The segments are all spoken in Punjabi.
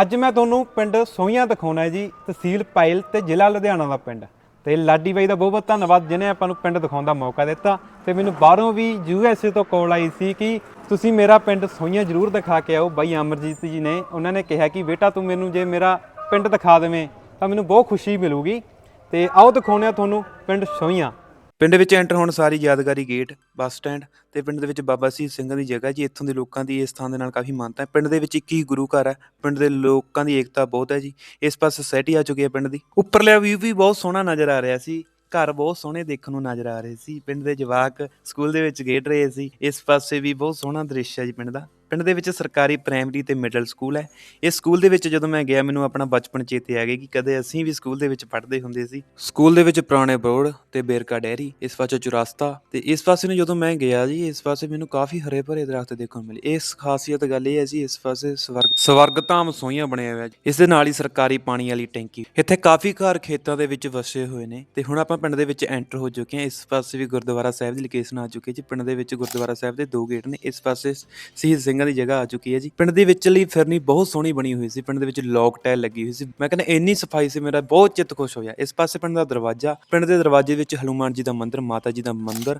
ਅੱਜ ਮੈਂ ਤੁਹਾਨੂੰ ਪਿੰਡ ਸੋਹੀਆਂ ਦਿਖਾਉਣਾ ਹੈ ਜੀ, ਤਹਿਸੀਲ ਪਾਇਲ ਤੇ ਜ਼ਿਲ੍ਹਾ ਲੁਧਿਆਣਾ ਦਾ ਪਿੰਡ। ਤੇ ਲਾਡੀ ਬਾਈ ਦਾ ਬਹੁਤ ਬਹੁਤ ਧੰਨਵਾਦ ਜਿਨੇ ਆਪਾਂ ਨੂੰ ਪਿੰਡ ਦਿਖਾਉਣ ਦਾ ਮੌਕਾ ਦਿੱਤਾ। ਤੇ ਮੈਨੂੰ ਬਾਹਰੋਂ ਵੀ ਯੂਐਸਏ ਤੋਂ ਕਾਲ ਆਈ ਸੀ ਕਿ ਤੁਸੀਂ ਮੇਰਾ ਪਿੰਡ ਸੋਹੀਆਂ ਜ਼ਰੂਰ ਦਿਖਾ ਕੇ ਆਓ। ਬਾਈ ਅਮਰਜੀਤ ਜੀ ਨੇ, ਉਹਨਾਂ ਨੇ ਕਿਹਾ ਕਿ, ਬੇਟਾ, ਤੂੰ ਮੈਨੂੰ ਜੇ ਮੇਰਾ ਪਿੰਡ ਦਿਖਾ ਦੇਵੇਂ, ਤਾਂ ਮੈਨੂੰ ਬਹੁਤ ਖੁਸ਼ੀ ਮਿਲੂਗੀ। ਤੇ ਆਓ ਦਿਖਾਉਂਦੇ ਆ ਤੁਹਾਨੂੰ ਪਿੰਡ ਸੋਹੀਆਂ। ਪਿੰਡ ਵਿੱਚ ਐਂਟਰ ਹੋਣ ਸਾਰੀ ਯਾਦਗਾਰੀ ਗੇਟ ਬੱਸ ਸਟੈਂਡ ਤੇ ਪਿੰਡ ਦੇ ਵਿੱਚ ਬਾਬਾ ਸ਼ਹੀਦ ਸਿੰਘਾਂ ਦੀ ਜਗ੍ਹਾ ਜੀ, ਇੱਥੋਂ ਦੇ ਲੋਕਾਂ ਦੀ ਇਸ ਥਾਂ ਦੇ ਨਾਲ ਕਾਫੀ ਮਾਨਤਾ ਹੈ। ਪਿੰਡ ਦੇ ਵਿੱਚ ਇੱਕ ਹੀ ਗੁਰੂ ਘਰ ਹੈ, ਪਿੰਡ ਦੇ ਲੋਕਾਂ ਦੀ ਏਕਤਾ ਬਹੁਤ ਹੈ ਜੀ। ਇਸ ਪਾਸੇ ਸੋਸਾਇਟੀ ਆ ਚੁੱਕੀ ਹੈ ਪਿੰਡ ਦੀ। ਉੱਪਰਲਾ ਵਿਊ ਵੀ ਬਹੁਤ ਸੋਹਣਾ ਨਜ਼ਰ ਆ ਰਿਹਾ ਸੀ, ਘਰ ਬਹੁਤ ਸੋਹਣੇ ਦੇਖਣ ਨੂੰ ਨਜ਼ਰ ਆ ਰਹੇ ਸੀ। ਪਿੰਡ ਦੇ ਜਵਾਕ ਸਕੂਲ ਦੇ ਵਿੱਚ ਖੇਡ ਰਹੇ ਸੀ, ਇਸ ਪਾਸੇ ਵੀ ਬਹੁਤ ਸੋਹਣਾ ਦ੍ਰਿਸ਼ ਹੈ ਜੀ ਪਿੰਡ ਦਾ। ਪਿੰਡ ਦੇ ਵਿੱਚ ਸਰਕਾਰੀ ਪ੍ਰਾਇਮਰੀ ਤੇ ਮਿਡਲ ਸਕੂਲ ਹੈ। ਇਸ ਸਕੂਲ ਦੇ ਵਿੱਚ ਜਦੋਂ ਮੈਂ ਗਿਆ, ਮੈਨੂੰ ਆਪਣਾ ਬਚਪਨ ਚੇਤੇ ਆ ਗਿਆ ਕਿ ਕਦੇ ਅਸੀਂ ਵੀ ਸਕੂਲ ਦੇ ਵਿੱਚ ਪੜ੍ਹਦੇ ਹੁੰਦੇ ਸੀ। ਸਕੂਲ ਦੇ ਵਿੱਚ ਪੁਰਾਣੇ ਬੋਰਡ ਤੇ ਬੇਰਕਾ ਡੈਰੀ, ਇਸ ਪਾਸੇ ਚੁਰਸਤਾ ਤੇ ਇਸ ਪਾਸੇ ਨੂੰ ਜਦੋਂ ਮੈਂ ਗਿਆ ਜੀ, ਇਸ ਪਾਸੇ ਮੈਨੂੰ ਕਾਫੀ ਹਰੇ ਭਰੇ ਦਰਖਤ ਦੇਖਣ ਨੂੰ ਮਿਲੇ। ਇਸ ਖਾਸੀਅਤ ਗੱਲ ਇਹ ਹੈ ਜੀ, ਇਸ ਪਾਸੇ ਸਵਰਗ ਸਵਰਗ ਧਾਮ ਸੋਈਆਂ ਬਣਿਆ ਹੋਇਆ ਜੀ। ਇਸ ਦੇ ਨਾਲ ਹੀ ਸਰਕਾਰੀ ਪਾਣੀ ਵਾਲੀ ਟੈਂਕੀ। ਇੱਥੇ ਕਾਫੀ ਘਰ ਖੇਤਾਂ ਦੇ ਵਿੱਚ ਵਸੇ ਹੋਏ ਨੇ ਤੇ ਹੁਣ ਆਪਾਂ ਪਿੰਡ ਦੇ ਵਿੱਚ ਐਂਟਰ ਹੋ ਚੁੱਕੇ ਹਾਂ। ਇਸ ਪਾਸੇ ਵੀ ਗੁਰਦੁਆਰਾ ਸਾਹਿਬ ਦੀ ਲੋਕੇਸ਼ਨ ਆ ਚੁੱਕੀ ਹੈ ਜੀ। ਪਿੰਡ ਦੇ ਵਿੱਚ ਗੁਰਦੁਆਰਾ ਸਾਹਿਬ ਦੇ ਦੋ ਗੇਟ ਨੇ। ਇਸ ਪਾਸੇ ਸ਼ਹੀਦ ਸਿੰਘਾਂ ਦੀ ਜਗ੍ਹਾ ਆ ਚੁੱਕੀ ਹੈ ਜੀ। ਪਿੰਡ ਦੇ ਵਿਚਲੀ ਫਿਰਨੀ ਬਹੁਤ ਸੋਹਣੀ ਬਣੀ ਹੋਈ ਸੀ। ਪਿੰਡ ਦੇ ਵਿੱਚ ਲੋਕ ਟਾਇਲ ਲੱਗੀ ਹੋਈ ਸੀ। ਮੈਂ ਕਹਿੰਦਾ ਇੰਨੀ ਸਫ਼ਾਈ ਸੀ, ਮੇਰਾ ਬਹੁਤ ਚਿੱਤ ਖੁਸ਼ ਹੋਇਆ। ਇਸ ਪਾਸੇ ਪਿੰਡ ਦਾ ਦਰਵਾਜ਼ਾ, ਪਿੰਡ ਦੇ ਦਰਵਾਜ਼ੇ ਵਿੱਚ ਹਨੂਮਾਨ ਜੀ ਦਾ ਮੰਦਿਰ, ਮਾਤਾ ਜੀ ਦਾ ਮੰਦਿਰ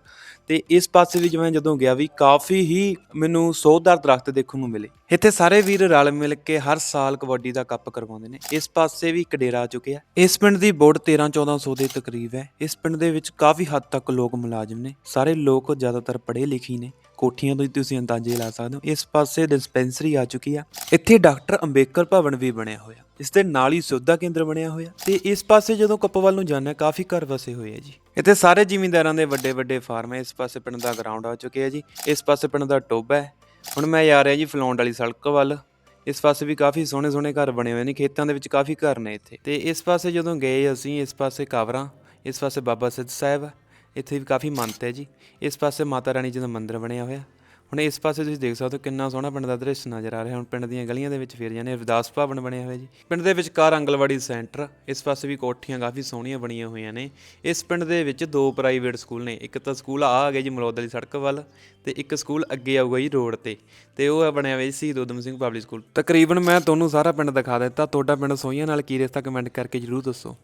ਤੇ ਇਸ ਪਾਸੇ ਵੀ ਜਿਵੇਂ ਜਦੋਂ ਗਿਆ ਵੀ ਕਾਫੀ ਹੀ ਮੈਨੂੰ ਸੋਧਦਾਰ ਦਰਖਤ ਦੇਖਣ ਨੂੰ ਮਿਲੇ। ਇੱਥੇ ਸਾਰੇ ਵੀਰ ਰਲ ਮਿਲ ਕੇ ਹਰ ਸਾਲ ਕਬੱਡੀ ਦਾ ਕੱਪ ਕਰਵਾਉਂਦੇ ਨੇ। ਇਸ ਪਾਸੇ ਵੀ ਇੱਕ ਡੇਰਾ ਆ ਚੁੱਕਿਆ। ਇਸ ਪਿੰਡ ਦੀ ਵੋਟ 13 1400 ਦੇ ਤਕਰੀਬ ਹੈ। ਇਸ ਪਿੰਡ ਦੇ ਵਿੱਚ ਕਾਫੀ ਹੱਦ ਤੱਕ ਲੋਕ ਮੁਲਾਜ਼ਮ ਨੇ। ਸਾਰੇ ਲੋਕ ਜ਼ਿਆਦਾਤਰ ਪੜ੍ਹੇ ਲਿਖੇ ਨੇ। ਕੋਠੀਆਂ ਤੋਂ ਹੀ ਤੁਸੀਂ ਅੰਦਾਜ਼ੇ ਲਾ ਸਕਦੇ ਹੋ। ਇਸ ਪਾਸੇ ਡਿਸਪੈਂਸਰੀ ਆ ਚੁੱਕੀ ਆ। ਇੱਥੇ ਡਾਕਟਰ ਅੰਬੇਦਕਰ ਭਵਨ ਵੀ ਬਣਿਆ ਹੋਇਆ। ਇਸ ਦੇ ਨਾਲ ਹੀ ਸੁਵਿਧਾ ਕੇਂਦਰ ਬਣਿਆ ਹੋਇਆ। ਤੇ ਇਸ ਪਾਸੇ ਜਦੋਂ ਕੱਪਵਾਲ ਨੂੰ ਜਾਂਦੇ ਕਾਫੀ ਘਰ ਵਸੇ ਹੋਏ ਆ ਜੀ। ਇੱਥੇ ਸਾਰੇ ਜ਼ਿਮੀਂਦਾਰਾਂ ਦੇ ਵੱਡੇ ਵੱਡੇ ਫਾਰਮ ਹੈ ਇਸ ਪਾਸੇ ਪਿੰਡ ਦਾ ਗਰਾਊਂਡ ਆ ਚੁੱਕਿਆ ਜੀ। ਇਸ ਪਾਸੇ ਪਿੰਡ ਦਾ ਟੋਬਾ ਹੈ। ਹੁਣ ਮੈਂ ਜਾ ਰਿਹਾ ਜੀ ਫਲੌਂਡ ਵਾਲੀ ਸੜਕ ਵੱਲ। ਇਸ ਪਾਸੇ ਵੀ ਕਾਫੀ ਸੋਹਣੇ ਸੋਹਣੇ ਘਰ ਬਣੇ ਹੋਏ ਨੇ। ਖੇਤਾਂ ਦੇ ਵਿੱਚ ਕਾਫੀ ਘਰ ਨੇ ਇੱਥੇ। ਤੇ ਇਸ ਪਾਸੇ ਜਦੋਂ ਗਏ ਅਸੀਂ, ਇਸ ਪਾਸੇ ਕਾਵਰਾਂ, ਇਸ ਪਾਸੇ ਬਾਬਾ ਸਿੱਧ ਸਾਹਿਬ ਇੱਥੇ ਵੀ ਕਾਫੀ ਮੰਨਤ ਹੈ ਜੀ। ਇਸ ਪਾਸੇ ਮਾਤਾ ਰਾਣੀ ਜੀ ਦਾ ਮੰਦਿਰ ਬਣਿਆ ਹੋਇਆ। ਹੁਣ ਇਸ ਪਾਸੇ ਤੁਸੀਂ ਦੇਖ ਸਕਦੇ ਹੋ ਕਿੰਨਾ ਸੋਹਣਾ ਪਿੰਡ ਦਾ ਦ੍ਰਿਸ਼ ਨਜ਼ਰ ਆ ਰਿਹਾ। ਹੁਣ ਪਿੰਡ ਦੀਆਂ ਗਲੀਆਂ ਦੇ ਵਿੱਚ ਫਿਰ ਜਾਂਦੇ ਹਾਂ। ਰਵਿਦਾਸ ਭਵਨ ਬਣਿਆ ਹੋਇਆ ਜੀ। ਪਿੰਡ ਦੇ ਵਿੱਚ ਕਾਰ ਅੰਗਲਵਾੜੀ ਸੈਂਟਰ। ਇਸ ਪਾਸੇ ਵੀ ਕੋਠੀਆਂ ਕਾਫੀ ਸੋਹਣੀਆਂ ਬਣੀਆਂ ਹੋਈਆਂ ਨੇ। ਇਸ ਪਿੰਡ ਦੇ ਵਿੱਚ ਦੋ ਪ੍ਰਾਈਵੇਟ ਸਕੂਲ ਨੇ। ਇੱਕ ਤਾਂ ਸਕੂਲ ਆ ਆ ਗਿਆ ਜੀ ਮਲੌਦ ਵਾਲੀ ਸੜਕ ਵੱਲ ਤੇ ਇੱਕ ਸਕੂਲ ਅੱਗੇ ਆਊਗਾ ਜੀ ਰੋਡ ਤੇ। ਤੇ ਉਹ ਆ ਬਣਿਆ ਹੋਇਆ ਜੀ ਸ਼ਹੀਦ ਊਧਮ ਸਿੰਘ ਪਬਲਿਕ ਸਕੂਲ। ਤਕਰੀਬਨ ਮੈਂ ਤੁਹਾਨੂੰ ਸਾਰਾ ਪਿੰਡ ਦਿਖਾ ਦਿੱਤਾ। ਤੁਹਾਡਾ ਪਿੰਡ ਸੋਹੀਆਂ ਨਾਲ ਕੀ ਰਿਸ਼ਤਾ ਕਮੈਂਟ ਕਰਕੇ ਜਰੂਰ ਦੱਸੋ।